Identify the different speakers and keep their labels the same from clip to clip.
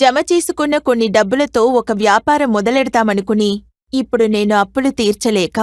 Speaker 1: జమ చేసుకున్న కొన్ని డబ్బులతో ఒక వ్యాపారం మొదలెడతామనుకుని ఇప్పుడు నేను అప్పులు తీర్చలేక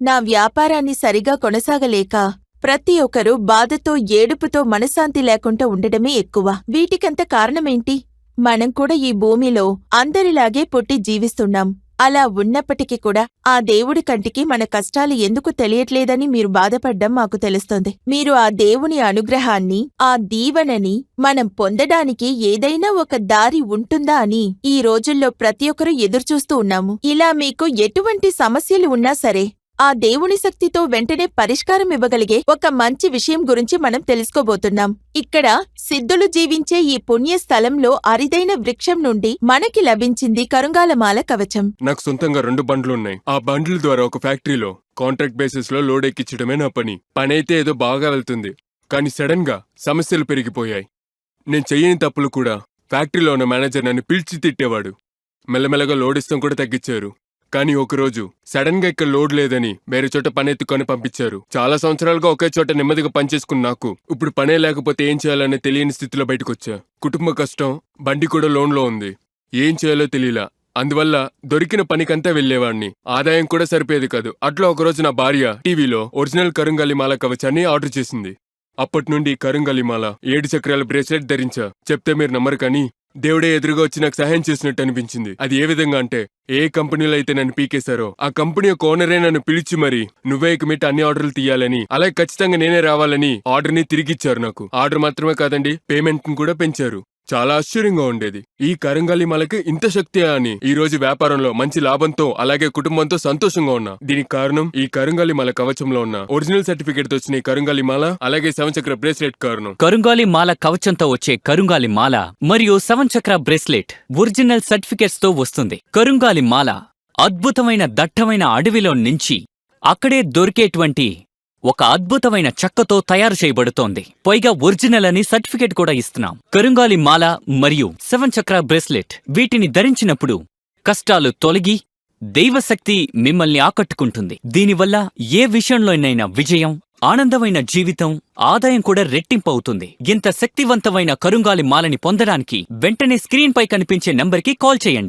Speaker 1: నా వ్యాపారాన్ని సరిగా కొనసాగలేక ప్రతి ఒక్కరూ బాధతో ఏడుపుతో మనశ్శాంతి లేకుండా ఉండడమే ఎక్కువ. వీటికంత కారణమేంటి? మనం కూడా ఈ భూమిలో అందరిలాగే పుట్టి జీవిస్తున్నాం. అలా ఉన్నప్పటికీ కూడా ఆ దేవుడి కంటికి మన కష్టాలు ఎందుకు తెలియట్లేదని మీరు బాధపడ్డం మాకు తెలుస్తోంది. మీరు ఆ దేవుని అనుగ్రహాన్ని ఆ దీవెనని మనం పొందడానికి ఏదైనా ఒక దారి ఉంటుందా అని ఈ రోజుల్లో ప్రతి ఒక్కరూ ఎదురుచూస్తూ ఉన్నాము. ఇలా మీకు ఎటువంటి సమస్యలు ఉన్నా సరే ఆ దేవుని శక్తితో వెంటనే పరిష్కారం ఇవ్వగలిగే ఒక మంచి విషయం గురించి మనం తెలుసుకోబోతున్నాం. ఇక్కడ సిద్ధులు జీవించే ఈ పుణ్య స్థలంలో అరిదైన వృక్షం నుండి మనకి లభించింది కరుంగాలమాల కవచం.
Speaker 2: నాకు సొంతంగా రెండు బండ్లున్నాయి. ఆ బండ్ల ద్వారా ఒక ఫ్యాక్టరీలో కాంట్రాక్ట్ బేసిస్లో లోడ్ ఎక్కించడమే నా పని. పని అయితే ఏదో బాగా వెళ్తుంది. కానీ సడన్గా సమస్యలు పెరిగిపోయాయి. నేను చెయ్యని తప్పులు కూడా ఫ్యాక్టరీలో ఉన్న మేనేజర్ నన్ను పిలిచి తిట్టేవాడు. మెల్లమెల్లగా లోడ్ ఇస్తాం కూడా తగ్గించారు. కానీ ఒకరోజు సడన్గా ఇక్కడ లోడ్ లేదని వేరే చోట పని ఎత్తుకొని పంపించారు. చాలా సంవత్సరాలుగా ఒకే చోట నెమ్మదిగా పనిచేసుకున్న నాకు ఇప్పుడు పనే లేకపోతే ఏం చేయాలనే తెలియని స్థితిలో బయటకొచ్చా. కుటుంబ కష్టం బండి కూడా లోన్లో ఉంది. ఏం చేయాలో తెలియలా. అందువల్ల దొరికిన పనికంతా వెళ్ళేవాణ్ణి ఆదాయం కూడా సరిపోయేది కాదు. అట్లా ఒకరోజు నా భార్య టీవీలో ఒరిజినల్ కరుంగలిమాల కవచాన్ని ఆర్డర్ చేసింది. అప్పటి నుండి కరుంగలిమాల ఏడు చక్రాల బ్రేస్లెట్ ధరించా. చెప్తే మీరు నమ్మరు కానీ దేవుడే ఎదురుగా వచ్చి నాకు సహాయం చేసినట్టు అనిపించింది. అది ఏ విధంగా అంటే ఏ కంపెనీలో అయితే నన్ను పీకేశారో ఆ కంపెనీ యొక్క ఓనరే నన్ను పిలిచి మరి నువ్వే ఇక మీట అన్ని ఆర్డర్లు తీయాలని అలాగే ఖచ్చితంగా నేనే రావాలని ఆర్డర్ని తిరిగిచ్చారు నాకు. ఆర్డర్ మాత్రమే కాదండి పేమెంట్ను కూడా పెంచారు. చాలా ఆశ్చర్యంగా ఉండేది. ఈ కరంగాలి మలకి ఇంత శక్తి అని. ఈ రోజు వ్యాపారంలో మంచి లాభంతో అలాగే కుటుంబంతో సంతోషంగా ఉన్నా. దీనికి కారణం ఈ కరంగాలి మల కవచంలో ఉన్న ఒరిజినల్ సర్టిఫికేట్ వచ్చిన ఈ కరంగాలి మాల అలాగే సవంచక్ర బ్రేస్లెట్ కారణం
Speaker 3: కరుంగాలి మాల కవచంతో వచ్చే కరుంగాలి మాల మరియు సవంచక్ర చక్ర బ్రేస్లెట్ ఒరిజినల్ సర్టిఫికేట్స్తో వస్తుంది. కరుంగాలి మాల అద్భుతమైన దట్టమైన అడవిలో నుంచి అక్కడే దొరికేటువంటి ఒక అద్భుతమైన చెక్కతో తయారు చేయబడుతోంది. పైగా ఒరిజినల్ అని సర్టిఫికేట్ కూడా ఇస్తున్నాం. కరుంగాలి మాల మరియు సెవెన్ చక్ర బ్రేస్లెట్ వీటిని ధరించినప్పుడు కష్టాలు తొలగి దైవశక్తి మిమ్మల్ని ఆకట్టుకుంటుంది. దీనివల్ల ఏ విషయంలోనైనా విజయం ఆనందమైన జీవితం ఆదాయం కూడా రెట్టింపు అవుతుంది. ఇంత శక్తివంతమైన కరుంగాలి మాలని పొందడానికి వెంటనే స్క్రీన్పై కనిపించే నంబర్కి కాల్ చేయండి.